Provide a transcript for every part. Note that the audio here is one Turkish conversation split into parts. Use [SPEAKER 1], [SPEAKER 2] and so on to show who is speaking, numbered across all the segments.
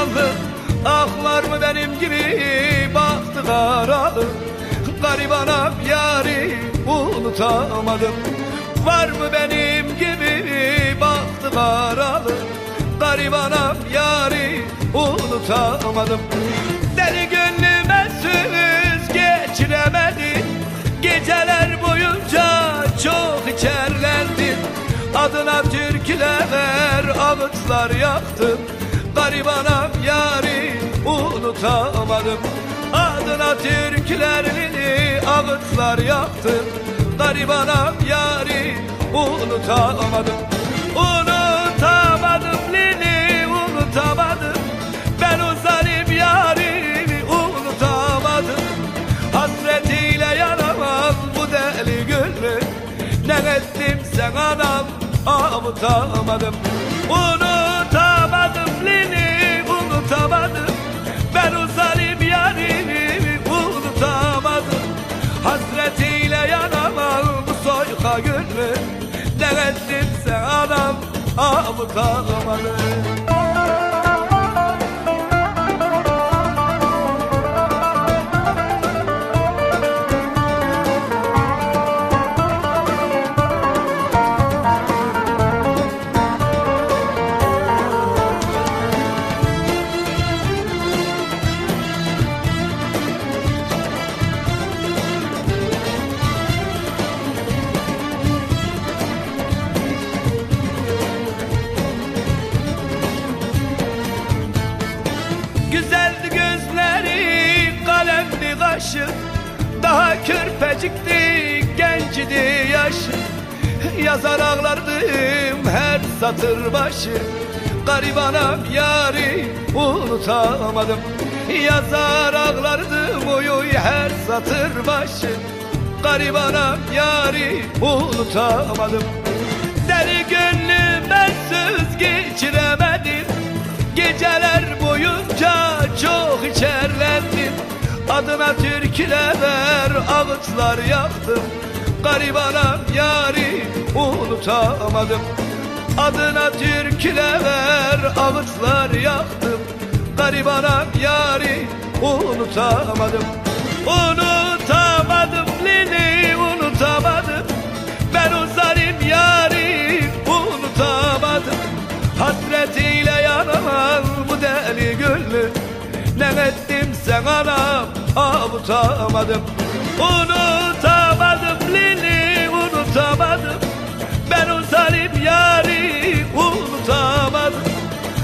[SPEAKER 1] sevdalı Ah var mı benim gibi baktı karalı. Garibanam yari unutamadım. Var mı benim gibi baktı karalı? Garibanam yari unutamadım. Deli gönlüme söz geçiremedim. Geceler boyunca çok içerlendim Adına türküler ağıtlar yaktım Garibanam yari unutamadım. Adına türkülerini ağıtlar yaktım Garibanam yari unutamadım. Unutamadım avutamadım Unutamadım Lili unutamadım. Ben o zalim yarimi unutamadım. Hasretiyle yanamam bu soyka gönlüm. Ne ettim sen anam avutamadım Körpecikti, gencidi yaşı. Yazar ağlardım her satır başı. Garibanam yari unutamadım. Yazar ağlardım oy her satır başı. Garibanam yari unutamadım. Deli gönlüme söz geçiremedim. Geceler boyunca Adına türküler ağıtlar yaktım Garibanam yari unutamadım. Adına türküler ağıtlar yaktım Garibanam yari unutamadım. Unutamadım Lili unutamadım. Ben o zalim yari unutamadım. Hasretiyle yanamam bu deli gönlüm Ne ettim sen anam avutamadım Unutamadım Lili unutamadım. Ben o zalim yari unutamadım.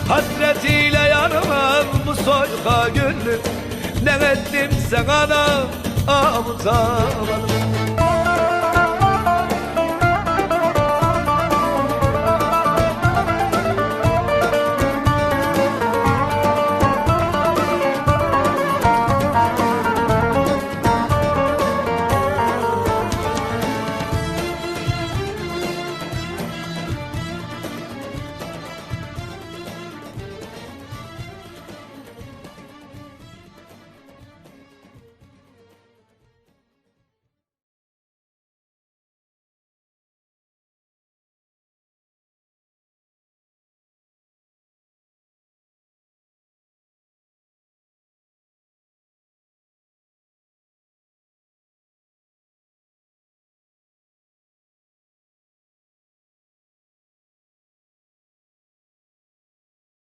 [SPEAKER 1] Hasretiyle yanamam bu soyka gönlüm Ne ettim sen anam avutamadım